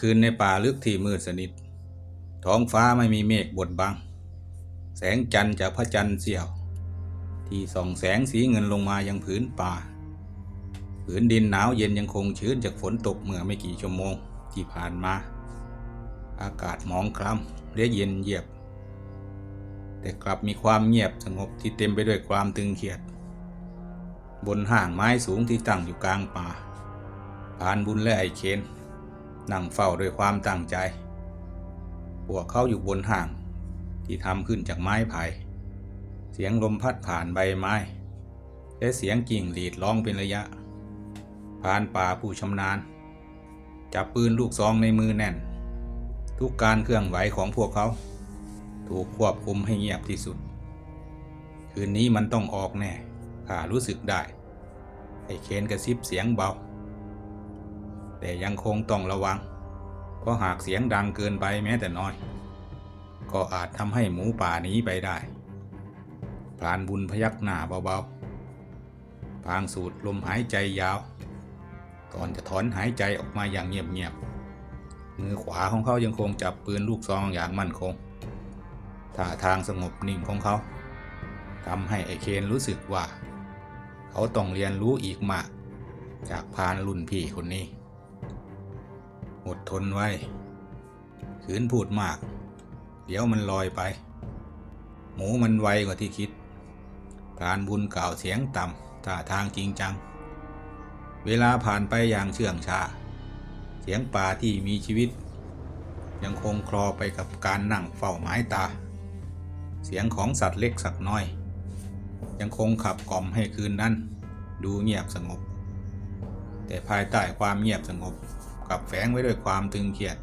คืนในป่าลึกที่มืดสนิท ท้องฟ้าไม่มีเมฆบดบัง แสงจันทร์จากพระจันทร์เสียว ที่ส่องแสงสีเงินลงมายังผืนป่า ผืนดินหนาวเย็นยังคงชื้นจากฝนตกเมื่อไม่กี่ชั่วโมงที่ผ่านมา อากาศหมองคล้ำและเย็นเยียบ แต่กลับมีความเงียบสงบที่เต็มไปด้วยความตึงเครียด บนห่างไม้สูงที่ตั้งอยู่กลางป่าพรานบุญและไอเคน นั่งเฝ้าด้วยความตั้งใจ พวกเขาอยู่บนห่าง ที่ทำขึ้นจากไม้ไผ่เสียงลมพัดผ่านใบไม้ และเสียงกิ่งหลีดร้องเป็นระยะพรานป่าผู้ชำนาญ จับปืนลูกซองในมือแน่น ทุกการเคลื่อนไหวของพวกเขา ถูกควบคุมให้เงียบที่สุด คืนนี้มันต้องออกแน่ข้ารู้สึกได้ ไอ้เคนกระซิบเสียงเบา แต่ยังคงต้องระวัง เพราะหากเสียงดังเกินไปแม้แต่น้อย ก็อาจทำให้หมูป่าหนีไปได้พรานบุญพยักหน้าเบาๆ พางสูดลมหายใจยาว ก่อนจะถอนหายใจออกมาอย่างเงียบๆ มือขวาของเขายังคงจับปืนลูกซองอย่างมั่นคง ท่าทางสงบนิ่งของเขาทำให้ไอเคนรู้สึกว่า เขาต้องเรียนรู้อีกมาก จากพานรุ่นพี่คนนี้ อดทนไว้ ขืนพูดมาก เดี๋ยวมันลอยไป หมูมันไวกว่าที่คิดพรานบุญกล่าวเสียงต่ำท่าทางจริงจัง เวลาผ่านไปอย่างเชื่องช้า เสียงป่าที่มีชีวิต ยังคงคลอไปกับการนั่งเฝ้าไม้ตา เสียงของสัตว์เล็กสักน้อย ยังคงขับกล่อมให้คืนนั้น ดูเงียบสงบ แต่ภายใต้ความเงียบสงบ กลับแฝงไว้ด้วยความตึงเครียด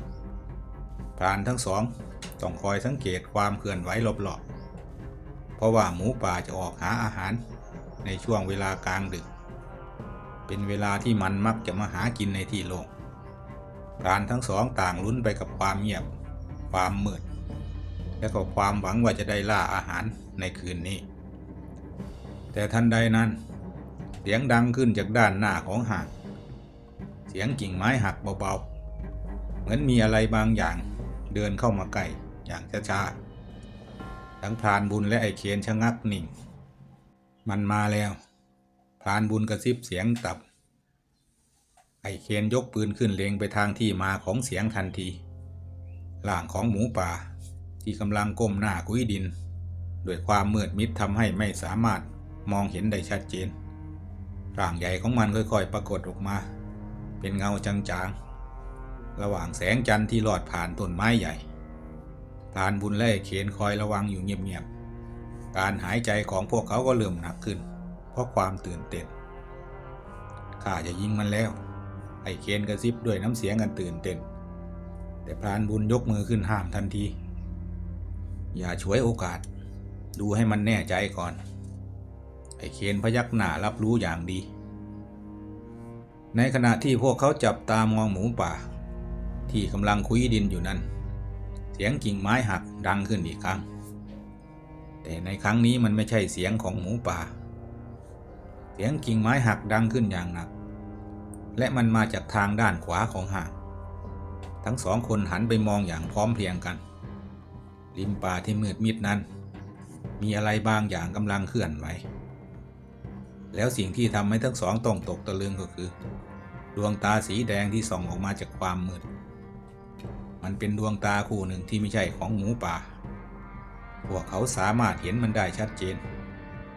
พรานทั้งสองต้องคอยสังเกตความเคลื่อนไหวรอบๆเพราะว่าหมูป่าจะออกหาอาหารในช่วงเวลากลางดึก เป็นเวลาที่มันมักจะมาหากินในที่โล่งพรานทั้งสองต่างลุ้นไปกับความเงียบ ความมืด และก็ความหวังว่าจะได้ล่าอาหารในคืนนี้ แต่ทันใดนั้น เสียงดังขึ้นจากด้านหน้าของหาดเสียงกิ่งไม้หักเบาๆ เหมือนมีอะไรบางอย่างเดินเข้ามาใกล้อย่างช้าๆ ทั้งพรานบุญและไอเคียนชะงักนิ่ง มันมาแล้ว พรานบุญกระซิบเสียงตับ ไอเคียนยกปืนขึ้นเล็งไปทางที่มาของเสียงทันทีร่างของหมูป่าที่กำลังก้มหน้ากุ้ยดินด้วยความมืดมิดทำให้ไม่สามารถมองเห็นได้ชัดเจนร่างใหญ่ของมันค่อยๆ ปรากฏออกมา เป็นเงาจางๆ ระหว่างแสงจันทร์ที่ลอดผ่านต้นไม้ใหญ่พรานบุญและไอ้เคนคอยระวังอยู่เงียบๆ การหายใจของพวกเขาก็เริ่มหนักขึ้น เพราะความตื่นเต้น ข้าจะยิงมันแล้ว ไอ้เคนกระซิบด้วยน้ำเสียงกันตื่นเต้น แต่พรานบุญยกมือขึ้นห้ามทันที อย่าฉวยโอกาส ดูให้มันแน่ใจก่อน ไอ้เคนพยักหน้ารับรู้อย่างดี ในขณะที่พวกเขาจับตามองหมูป่า ที่กำลังคุยดินอยู่นั้น เสียงกิ่งไม้หักดังขึ้นอีกครั้ง แต่ในครั้งนี้มันไม่ใช่เสียงของหมูป่า เสียงกิ่งไม้หักดังขึ้นอย่างหนัก และมันมาจากทางด้านขวาของหาง ทั้งสองคนหันไปมองอย่างพร้อมเพรียงกัน ริมป่าที่มืดมิดนั้น มีอะไรบางอย่างกำลังเคลื่อนไหวแล้วสิ่งที่ทำให้ทั้งสองต้องตกตะลึงก็คือ ดวงตาสีแดงที่ส่องออกมาจากความมืด มันเป็นดวงตาคู่หนึ่งที่ไม่ใช่ของหมูป่า พวกเขาสามารถเห็นมันได้ชัดเจน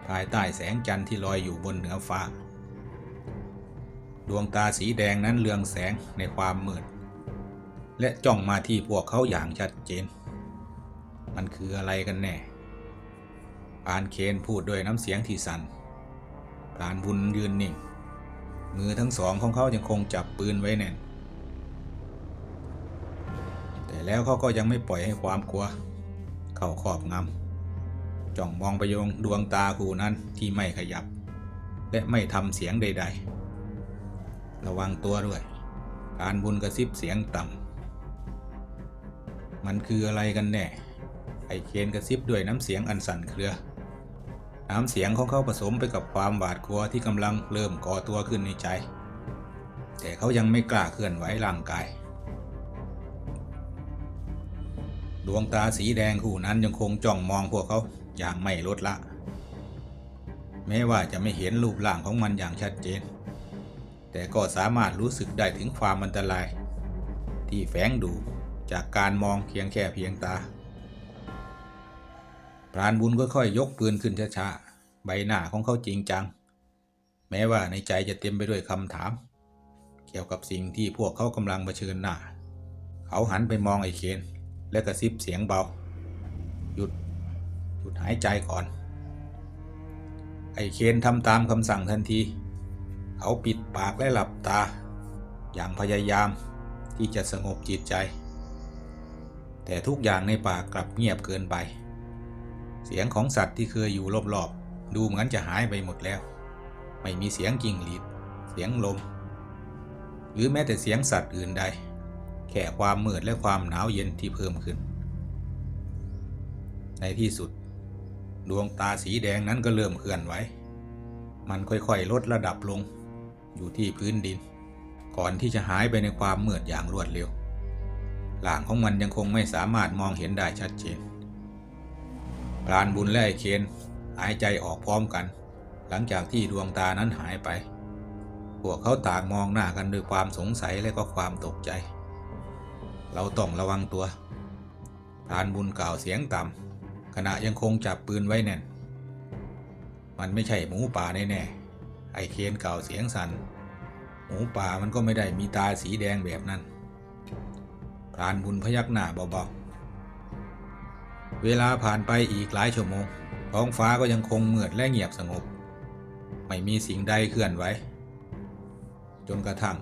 ภายใต้แสงจันทร์ที่ลอยอยู่บนเหนือฟ้า ดวงตาสีแดงนั้นเรืองแสงในความมืด และจ้องมาที่พวกเขาอย่างชัดเจน มันคืออะไรกันแน่ปานเคนพูดด้วยน้ำเสียงที่สัน่นพรานบุญยืนนิ่ง มือทั้งสองของเขายังคงจับปืนไว้แน่น แต่แล้วเขาก็ยังไม่ปล่อยให้ความกลัว เข้าครอบงำจ้องมองไปยงดวงตาคู่นั้นที่ไม่ขยับ และไม่ทำเสียงใด ๆ ระวังตัวด้วยพรานบุญกระซิบเสียงต่ำมันคืออะไรกันแน่ ไอเคนกระซิบด้วยน้ำเสียงอันสั่นเครือ น้ำเสียงของเขาผสมไปกับความหวาดกลัวที่กำลังเริ่มก่อตัวขึ้นในใจ แต่เขายังไม่กล้าเคลื่อนไหวร่างกาย ดวงตาสีแดงคู่นั้นยังคงจ้องมองพวกเขาอย่างไม่ลดละ แม้ว่าจะไม่เห็นรูปร่างของมันอย่างชัดเจน แต่ก็สามารถรู้สึกได้ถึงความอันตราย ที่แฝงดูจากการมองเพียงแค่เพียงตา พรานบุญค่อยๆยกปืนขึ้นช้าๆ ใบหน้าของเขาจริงจัง แม้ว่าในใจจะเต็มไปด้วยคำถาม เกี่ยวกับสิ่งที่พวกเขากำลังเผชิญหน้า เขาหันไปมองไอ้เคนและกระซิบเสียงเบา หยุด หยุดหายใจก่อน ไอ้เคนทำตามคำสั่งทันที เขาปิดปากและหลับตา อย่างพยายามที่จะสงบจิตใจ แต่ทุกอย่างในป่ากลับเงียบเกินไป เสียงของสัตว์ที่เคยอยู่รอบๆดูเหมือนจะหายไปหมดแล้ว ไม่มีเสียงกิ่งหรีด เสียงลม หรือแม้แต่เสียงสัตว์อื่นใด แค่ความมืดและความหนาวเย็นที่เพิ่มขึ้น ในที่สุด ดวงตาสีแดงนั้นก็เริ่มเคลื่อนไหวมันค่อยๆลดระดับลง อยู่ที่พื้นดิน ก่อนที่จะหายไปในความมืดอย่างรวดเร็วหล่างของมันยังคงไม่สามารถมองเห็นได้ชัดเจน พรานบุญและไอเคนหายใจออกพร้อมกัน หลังจากที่ดวงตานั้นหายไป พวกเขาต่างมองหน้ากันด้วยความสงสัยและก็ความตกใจ เราต้องระวังตัวพรานบุญกล่าวเสียงต่ำขณะยังคงจับปืนไว้แน่น มันไม่ใช่หมูป่าแน่ๆไอเคนกล่าวเสียงสัน่นหมูป่ามันก็ไม่ได้มีตาสีแดงแบบนั้นพรานบุญพยักหน้าเบาๆ เวลาผ่านไปอีกหลายชั่วโมง ท้องฟ้าก็ยังคงมืดและเงียบสงบ ไม่มีสิ่งใดเคลื่อนไหวจนกระทั่ง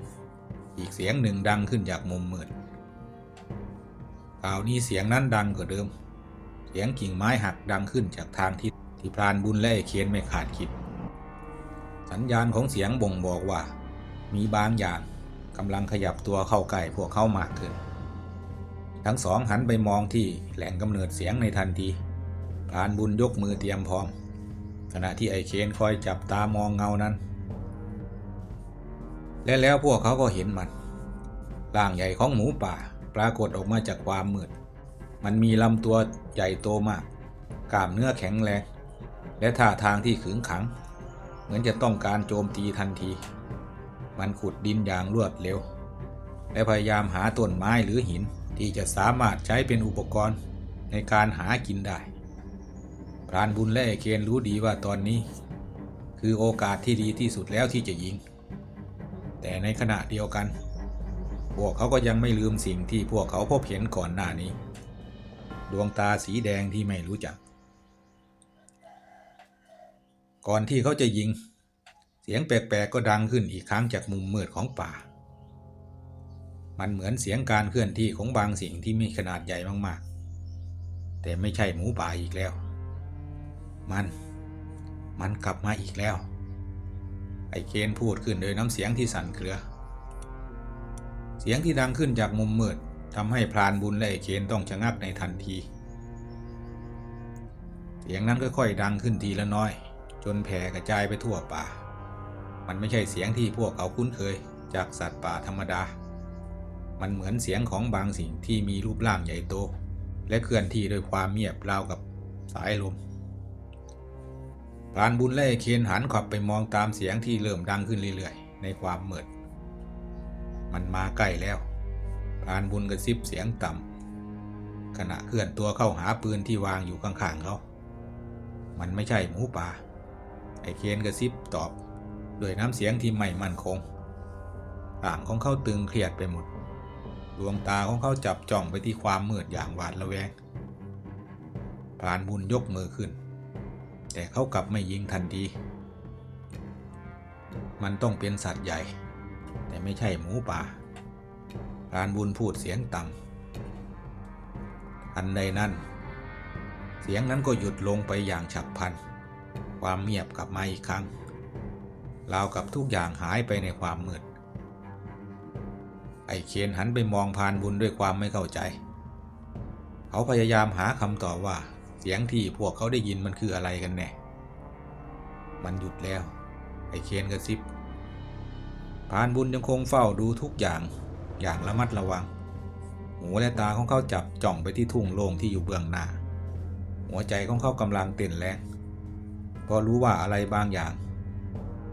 อีกเสียงหนึ่งดังขึ้นจากมุมมืดคราวนี้เสียงนั้นดังกว่าเดิม เสียงกิ่งไม้หักดังขึ้นจากทางทิศที่พรานบุญและไอ้เคนไม่ขาดคิด สัญญาณของเสียงบ่งบอกว่า มีบางอย่างกำลังขยับตัวเข้าใกล้พวกเขามากขึ้น ทั้งสองหันไปมองที่แหล่งกำเนิดเสียงในทันทีพรานบุญยกมือเตรียมพร้อม ขณะที่ไอเคนคอยจับตามองเงานั้น และแล้วพวกเขาก็เห็นมันร่างใหญ่ของหมูป่าปรากฏออกมาจากความมืด มันมีลำตัวใหญ่โตมาก กล้ามเนื้อแข็งแรง และท่าทางที่ขึงขัง เหมือนจะต้องการโจมตีทันที มันขุดดินอย่างรวดเร็ว และพยายามหาต้นไม้หรือหิน ที่จะสามารถใช้เป็นอุปกรณ์ในการหากินได้ พรานบุญและไอ้เคนรู้ดีว่าตอนนี้ คือโอกาสที่ดีที่สุดแล้วที่จะยิง แต่ในขณะเดียวกัน พวกเขาก็ยังไม่ลืมสิ่งที่พวกเขาพบเห็นก่อนหน้านี้ ดวงตาสีแดงที่ไม่รู้จัก ก่อนที่เขาจะยิง เสียงแปลกๆก็ดังขึ้นอีกครั้งจากมุมมืดของป่า มันเหมือนเสียงการเคลื่อนที่ของบางสิ่งที่มีขนาดใหญ่มากๆ แต่ไม่ใช่หมูป่าอีกแล้ว มัน มันกลับมาอีกแล้ว ไอ้เคนพูดขึ้นโดยน้ำเสียงที่สั่นเครือ เสียงที่ดังขึ้นจากมุมมืดทำให้พรานบุญและไอ้เคนต้องชะงักในทันที เสียงนั้นค่อยๆดังขึ้นทีละน้อย จนแผ่กระจายไปทั่วป่า มันไม่ใช่เสียงที่พวกเขาคุ้นเคยจากสัตว์ป่าธรรมดา มันเหมือนเสียงของบางสิ่งที่มีรูปร่างใหญ่โต และเคลื่อนที่ด้วยความเงียบราวกับสายลมพรานบุญและไอ้เคนหันขับไปมองตามเสียงที่เริ่มดังขึ้นเรื่อยๆ ในความมืดมันมาใกล้แล้วพรานบุญกระซิบเสียงต่ำขณะเคลื่อนตัวเข้าหาปืนที่วางอยู่ข้างๆเขา มันไม่ใช่หมูป่า ไอเคนกระซิบตอบ ด้วยน้ำเสียงที่ไม่มั่นคงร่างของเขาตึงเครียดไปหมด ดวงตาของเขาจับจ้องไปที่ความมืดอย่างหวาดระแวงพรานบุญยกมือขึ้น แต่เขากลับไม่ยิงทันที มันต้องเป็นสัตว์ใหญ่ แต่ไม่ใช่หมูป่าพรานบุญพูดเสียงต่ำอันใดนั้น เสียงนั้นก็หยุดลงไปอย่างฉับพลัน ความเงียบกลับมาอีกครั้งราวกับทุกอย่างหายไปในความมืด ไอ้เคนหันไปมองพานบุญด้วยความไม่เข้าใจ เขาพยายามหาคำตอบว่า เสียงที่พวกเขาได้ยินมันคืออะไรกันแน่ มันหยุดแล้ว ไอ้เคนกระซิบ พานบุญยังคงเฝ้าดูทุกอย่างอย่างระมัดระวัง หูและตาของเขาจับจ้องไปที่ทุ่งโล่งที่อยู่เบื้องหน้า หัวใจของเขากำลังเต้นแรงเพราะรู้ว่าอะไรบางอย่าง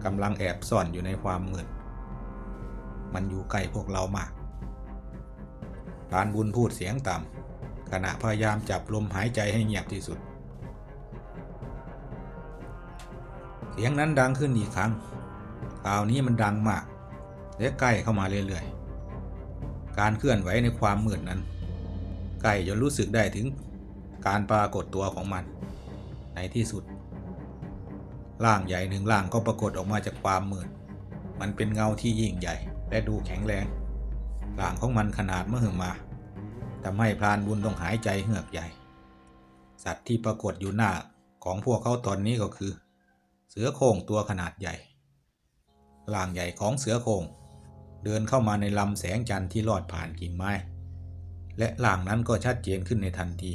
กำลังแอบซ่อนอยู่ในความมืด มันอยู่ใกล้พวกเรามากพานบุญพูดเสียงต่ำขณะพยายามจับลมหายใจให้เงียบที่สุด เสียงนั้นดังขึ้นอีกครั้งคราวนี้มันดังมาก และใกล้เข้ามาเรื่อยๆ การเคลื่อนไหวในความมืดนั้น ใกล้จนรู้สึกได้ถึงการปรากฏตัวของมัน ในที่สุด ร่างใหญ่หนึ่งร่างก็ปรากฏออกมาจากความมืด มันเป็นเงาที่ยิ่งใหญ่ และดูแข็งแรงร่างของมันขนาดมหึมาทำให้พรานบุญต้องหายใจเหือกใหญ่ สัตว์ที่ปรากฏอยู่หน้าของพวกเขาตอนนี้ก็คือ เสือโคร่งตัวขนาดใหญ่ร่างใหญ่ของเสือโคร่งเดินเข้ามาในลำแสงจันทร์ที่ลอดผ่านกิ่งไม้ และร่างนั้นก็ชัดเจนขึ้นในทันที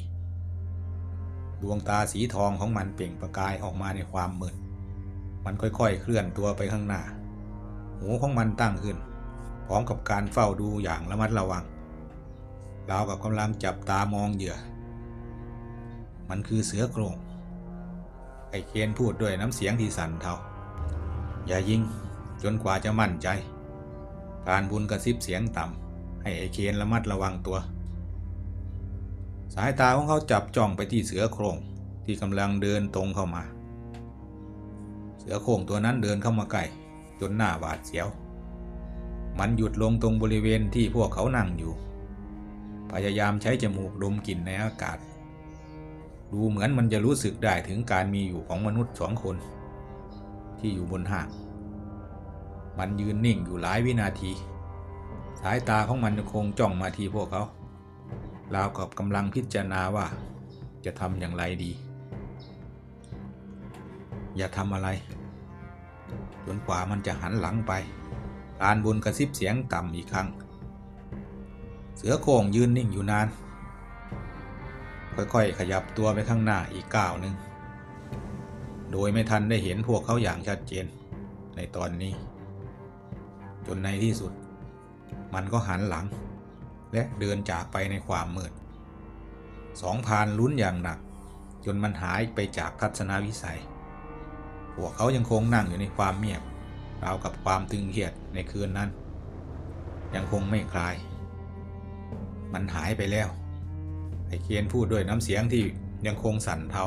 ดวงตาสีทองของมันเปล่งประกายออกมาในความมืด มันค่อยๆ เคลื่อนตัวไปข้างหน้า หูของมันตั้งขึ้น ร้อมกับการเฝ้าดูอย่างระมัดระวังราวกับกำลังจับตามองเหยื่อ มันคือเสือโครงไอ้เคนพูดด้วยน้ำเสียงที่สั่นเทา อย่ายิง จนกว่าจะมั่นใจพานบุญกระซิบเสียงต่ำให้ไอ้เคนระมัดระวังตัว สายตาของเขาจับจ้องไปที่เสือโครงที่กำลังเดินตรงเข้ามา เสือโครงตัวนั้นเดินเข้ามาใกล้จนหน้าหวาดเสียว มันหยุดลงตรงบริเวณที่พวกเขานั่งอยู่ พยายามใช้จมูกดมกลิ่นในอากาศ ดูเหมือนมันจะรู้สึกได้ถึงการมีอยู่ของมนุษย์สองคน ที่อยู่บนห้าง มันยืนนิ่งอยู่หลายวินาที สายตาของมันคงจ้องมาที่พวกเขาราวกับกำลังพิจารณาว่า จะทำอย่างไรดี อย่าทำอะไร จนกว่ามันจะหันหลังไป ลานบุญกระซิบเสียงต่ำอีกครั้ง เสือโค่งยืนนิ่งอยู่นาน ค่อยๆ ขยับตัวไปข้างหน้าอีกก้าวหนึ่ง โดยไม่ทันได้เห็นพวกเขาอย่างชัดเจนในตอนนี้ จนในที่สุด มันก็หันหลัง และเดินจากไปในความมืดสองพานลุ้นอย่างหนัก จนมันหายไปจากทัศนวิสัย พวกเขายังคงนั่งอยู่ในความเงียบ ราวกับความตึงเครียดในคืนนั้น ยังคงไม่คลาย มันหายไปแล้ว ไอเคียนพูดด้วยน้ำเสียงที่ยังคงสั่นเทา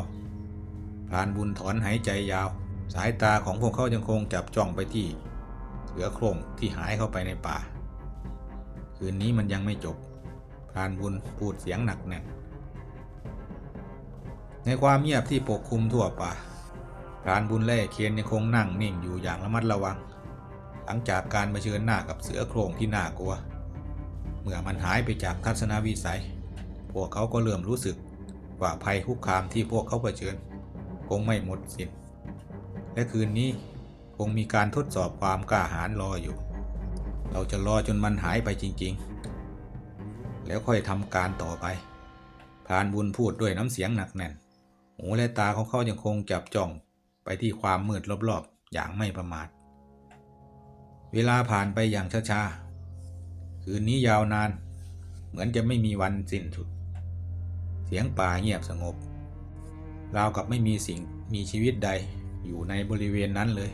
พรานบุญถอนหายใจยาว สายตาของพวกเขายังคงจับจ้องไปที่เสือโครงที่หายเข้าไปในป่า คืนนี้มันยังไม่จบ พรานบุญพูดเสียงหนักแน่นในความเงียบที่ปกคลุมทั่วป่า พรานบุญและไอ้เคียนยังคงนั่งนิ่งอยู่อย่างระมัดระวัง หลังจากการเผชิญหน้ากับเสือโคร่งที่น่ากลัว เมื่อมันหายไปจากทัศนวิสัย พวกเขาก็เริ่มรู้สึกว่าภัยคุกคามที่พวกเขาเผชิญ คงไม่หมดสิ้น และคืนนี้คงมีการทดสอบความกล้าหาญรออยู่ เราจะรอจนมันหายไปจริง ๆ แล้วค่อยทำการต่อไปพรานบุญพูดด้วยน้ำเสียงหนักแน่น หูและตาของเขายังคงจับจ้อง ไปที่ความมืดรอบๆ อย่างไม่ประมาท เวลาผ่านไปอย่างช้าๆ คืนนี้ยาวนาน เหมือนจะไม่มีวันสิ้นสุด เสียงป่าเงียบสงบ ราวกับไม่มีสิ่งมีชีวิตใดอยู่ในบริเวณนั้นเลย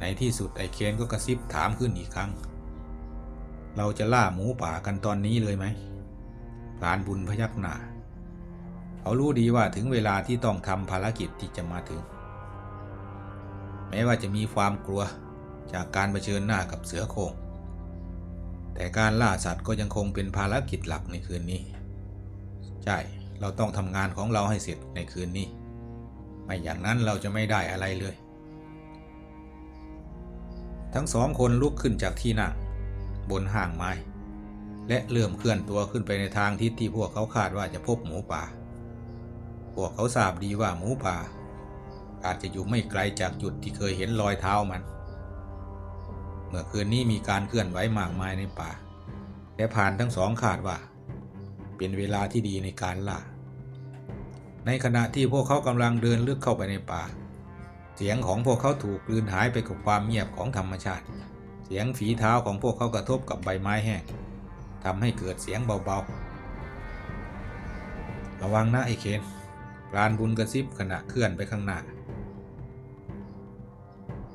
ในที่สุดไอเคนก็กระซิบถามขึ้นอีกครั้ง เราจะล่าหมูป่ากันตอนนี้เลยไหมพรานบุญพยักหน้า เขารู้ดีว่าถึงเวลาที่ต้องทำภารกิจที่จะมาถึง แม้ว่าจะมีความกลัวจากการเผชิญหน้ากับเสือโคร่งแต่การล่าสัตว์ก็ยังคงเป็นภารกิจหลักในคืนนี้ ใช่ เราต้องทำงานของเราให้เสร็จในคืนนี้ ไม่อย่างนั้นเราจะไม่ได้อะไรเลย ทั้งสองคนลุกขึ้นจากที่นั่งบนห่างไม้ และเริ่มเคลื่อนตัวขึ้นไปในทางทิศที่พวกเขาคาดว่าจะพบหมูป่า พวกเขาทราบดีว่าหมูป่า อาจจะอยู่ไม่ไกลจากจุดที่เคยเห็นรอยเท้ามัน เมื่อคืนนี้มีการเคลื่อนไหวมากมายในป่า และผ่านทั้งสองคาดว่า เป็นเวลาที่ดีในการล่า ในขณะที่พวกเขากำลังเดินลึกเข้าไปในป่า เสียงของพวกเขาถูกกลืนหายไปกับความเงียบของธรรมชาติ เสียงฝีเท้าของพวกเขากระทบกับใบไม้แห้งทำให้เกิดเสียงเบาๆ ระวังนะไอ้เคน พรานบุญกระซิบขณะเคลื่อนไปข้างหน้า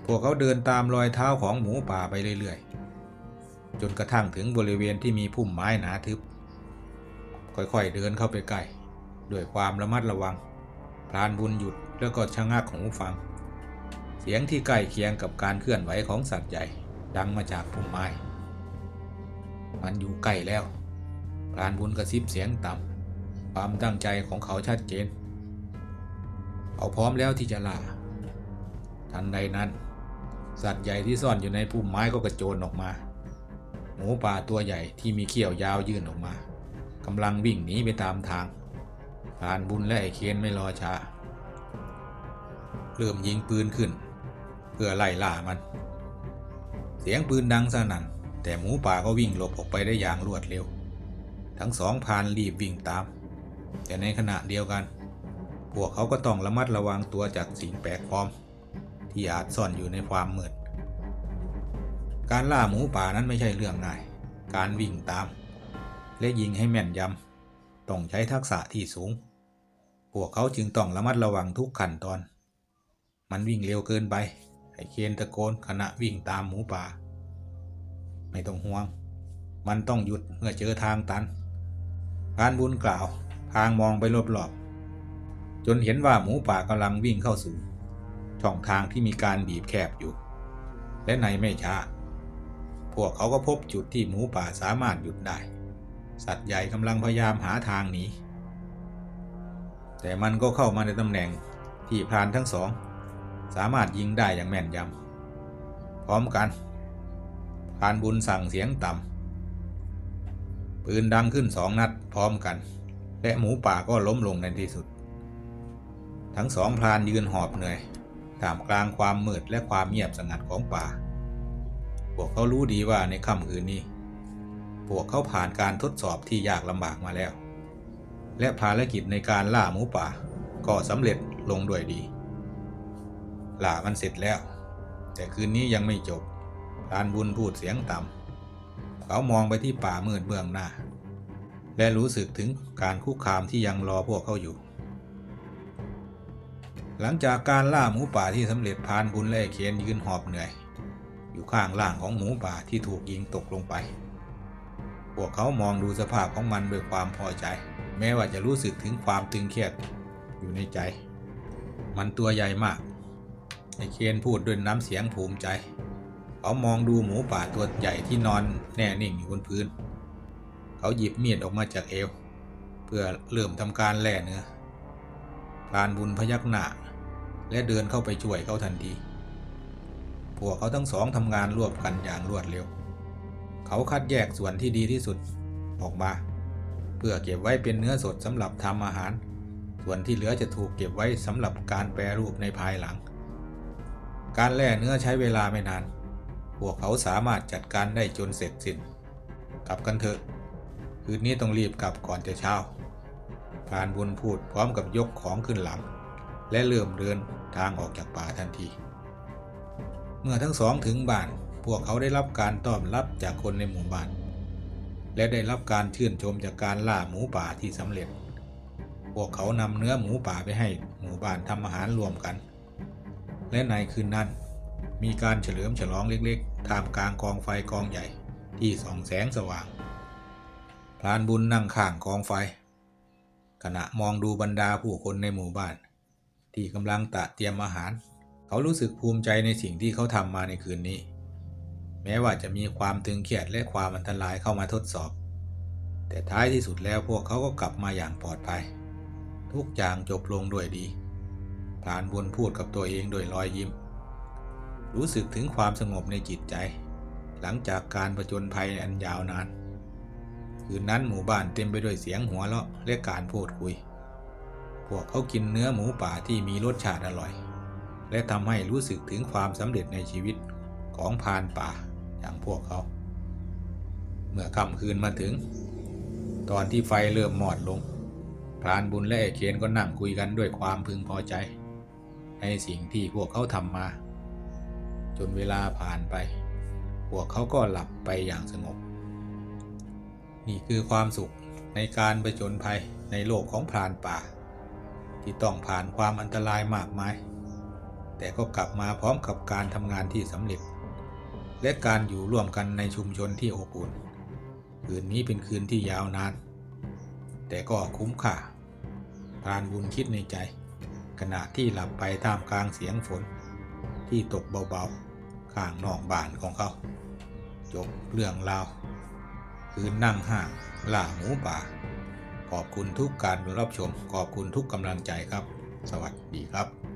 พวกเขาเดินตามรอยเท้าของหมูป่าไปเรื่อยๆ จนกระทั่งถึงบริเวณที่มีพุ่มไม้หนาทึบ ค่อยๆเดินเข้าไปใกล้ด้วยความระมัดระวัง พรานบุญหยุดแล้วก็ชะงักหูฟัง เสียงที่ใกล้เคียงกับการเคลื่อนไหวของสัตว์ใหญ่ดังมาจากพุ่มไม้ มันอยู่ใกล้แล้วพรานบุญกระซิบเสียงต่ำความตั้งใจของเขาชัดเจน เขาพร้อมแล้วที่จะล่า ทันใดนั้น สัตว์ใหญ่ที่ซ่อนอยู่ในพุ่มไม้ก็กระโจนออกมา หมูป่าตัวใหญ่ที่มีเขี้ยวยาวยื่นออกมากำลังวิ่งหนีไปตามทางพานบุญและไอเคนไม่รอช้าเริ่มยิงปืนขึ้น เพื่อไล่ล่ามัน เสียงปืนดังสนั่น แต่หมูป่าก็วิ่งหลบออกไปได้อย่างรวดเร็ว ทั้งสองพานรีบวิ่งตาม แต่ในขณะเดียวกัน พวกเขาก็ต้องระมัดระวังตัวจากสิ่งแปลกปลอม ที่อาจซ่อนอยู่ในความมืด การล่าหมูป่านั้นไม่ใช่เรื่องง่าย การวิ่งตาม และยิงให้แม่นยำ ต้องใช้ทักษะที่สูง พวกเขาจึงต้องระมัดระวังทุกขั้นตอน มันวิ่งเร็วเกินไป ไอเคนตะโกนขณะวิ่งตามหมูป่า ไม่ต้องห่วง มันต้องหยุดเมื่อเจอทางตันพรานบุญกล่าวพางมองไปรอบ จนเห็นว่าหมูป่ากำลังวิ่งเข้าสู่ ช่องทางที่มีการบีบแคบอยู่ และในไม่ช้า พวกเขาก็พบจุดที่หมูป่าสามารถหยุดได้ สัตว์ใหญ่กำลังพยายามหาทางหนีแต่มันก็เข้ามาในตำแหน่งที่พรานทั้งสอง สามารถยิงได้อย่างแม่นยำพร้อมกันพรานบุญสั่งเสียงต่ำปืนดังขึ้นสองนัดพร้อมกัน และหมูป่าก็ล้มลงในที่สุด ทั้งสองพรานยืนหอบเหนื่อยท่ามกลางความมืดและความเงียบสงัดของป่า พวกเขารู้ดีว่าในค่ำคืนนี้ พวกเขาผ่านการทดสอบที่ยากลำบากมาแล้ว และภารกิจในการล่าหมูป่า ก็สำเร็จลงด้วยดี ล่ามันเสร็จแล้ว แต่คืนนี้ยังไม่จบพรานบุญพูดเสียงต่ำเขามองไปที่ป่ามืดเบื้องหน้า และรู้สึกถึงการคุกคามที่ยังรอพวกเขาอยู่ หลังจากการล่าหมูป่าที่สำเร็จพานบุญและไอ้เคนยืนหอบเหนื่อย อยู่ข้างล่างของหมูป่าที่ถูกยิงตกลงไป พวกเขามองดูสภาพของมันด้วยความพอใจ แม้ว่าจะรู้สึกถึงความตึงเครียดอยู่ในใจ มันตัวใหญ่มากไอเคนพูดด้วยน้ำเสียงภูมิใจ เขามองดูหมูป่าตัวใหญ่ที่นอนแน่นิ่งอยู่บนพื้น เขาหยิบมีดออกมาจากเอว เพื่อเริ่มทำการแล่เนื้อพรานบุญพยักหน้า และเดินเข้าไปช่วยเขาทันที พวกเขาทั้งสองทำงานร่วมกันอย่างรวดเร็ว เขาคัดแยกส่วนที่ดีที่สุดออกมา เพื่อเก็บไว้เป็นเนื้อสดสำหรับทำอาหาร ส่วนที่เหลือจะถูกเก็บไว้สำหรับการแปรรูปในภายหลัง การแล่เนื้อใช้เวลาไม่นาน พวกเขาสามารถจัดการได้จนเสร็จสิ้น กลับกันเถอะ คืนนี้ต้องรีบกลับก่อนจะเช้าพานบุญพูดพร้อมกับยกของขึ้นหลัง และเริ่มเดินทางออกจากป่าทันที เมื่อทั้งสองถึงบ้าน พวกเขาได้รับการต้อนรับจากคนในหมู่บ้าน และได้รับการชื่นชมจากการล่าหมูป่าที่สำเร็จ พวกเขานำเนื้อหมูป่าไปให้หมู่บ้านทำอาหารรวมกัน และในคืนนั้นมีการเฉลิมฉลองเล็กๆ ท่ามกลางกองไฟกองใหญ่ที่ส่องแสงสว่าง พรานบุญนั่งข้างกองไฟ ขณะมองดูบรรดาผู้คนในหมู่บ้าน ที่กำลังตะเตรียมอาหาร เขารู้สึกภูมิใจในสิ่งที่เขาทำมาในคืนนี้ แม้ว่าจะมีความตึงเครียดและความอันตรายเข้ามาทดสอบ แต่ท้ายที่สุดแล้วพวกเขาก็กลับมาอย่างปลอดภัย ทุกอย่างจบลงด้วยดีพรานบุญพูดกับตัวเองโดยรอยยิ้ม รู้สึกถึงความสงบในจิตใจ หลังจากการประจนภัยอันยาวนานคืนนั้นหมู่บ้านเต็มไปด้วยเสียงหัวเราะและการพูดคุย พวกเขากินเนื้อหมูป่าที่มีรสชาติอร่อย และทำให้รู้สึกถึงความสำเร็จในชีวิตของพานป่าอย่างพวกเขา เมื่อค่ำคืนมาถึง ตอนที่ไฟเริ่มมอดลงพรานบุญและไอ้เคนก็นั่งคุยกันด้วยความพึงพอใจ ในสิ่งที่พวกเขาทำมา จนเวลาผ่านไป พวกเขาก็หลับไปอย่างสงบ นี่คือความสุขในการไปจนภัยในโลกของพรานป่า ที่ต้องผ่านความอันตรายมากมาย แต่ก็กลับมาพร้อมกับการทำงานที่สำเร็จ และการอยู่ร่วมกันในชุมชนที่อบอุ่น คืนนี้เป็นคืนที่ยาวนาน แต่ก็คุ้มค่าพรานบุญคิดในใจ ขณะที่หลับไปท่ามกลางเสียงฝน ที่ตกเบาๆ ข้างนอกบ้านของเขา จบเรื่องราว คืนนั่งห้างล่าหมูป่า ขอบคุณทุกการรับชม ขอบคุณทุกกำลังใจครับ สวัสดีครับ